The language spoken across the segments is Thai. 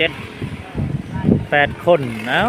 จ็ดแปดคนเนาะ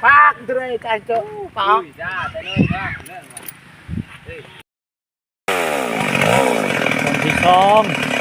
pak dre kaco pak Con thì con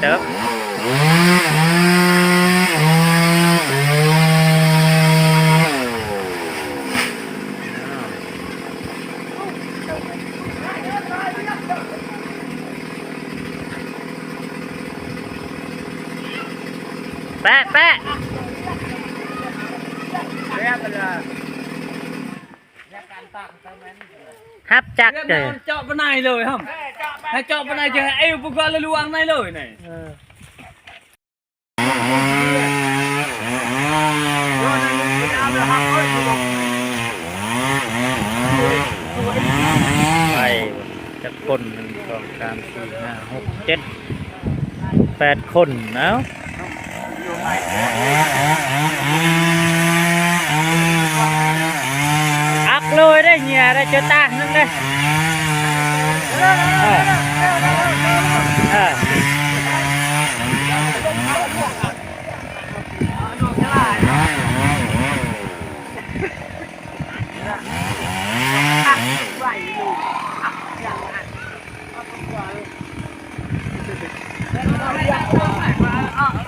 chớp Bat, bat! ฮับจักเรียกเด้นอนเจาะปนายเลยครับเฮ้ยเจาะไปให้เจาะปนายจะให้ไอ้อุปกรณ์เลยลวงในเลยนี่เออโยนนี่เอาไปหักเฮ้ยดูบอกไปจักคนหนึ่งสองสามสี่ห้าหกเจ็ดแปดคนเนาะอัก เลยได้เหียได้เจอตานั่นเลยเออเออไหวดูอะ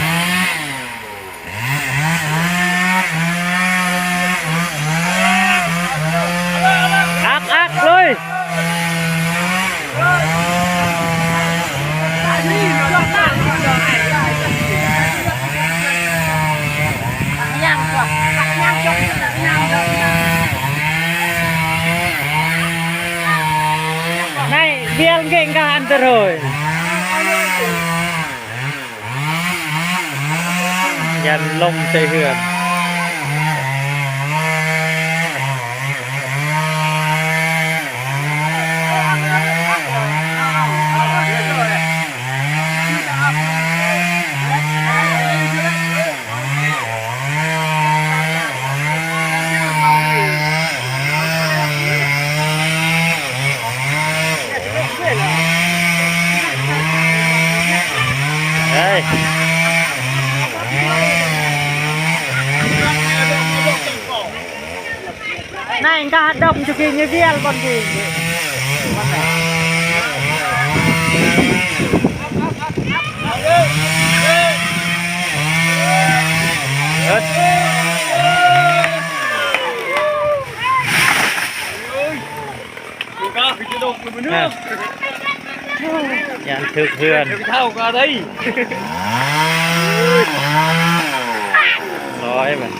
บียงเก่ง đây này anh ta hoạt động cho kỳ như kia còn gì Good. ยังเพื่อนเท่ากันเลยร้อยมัน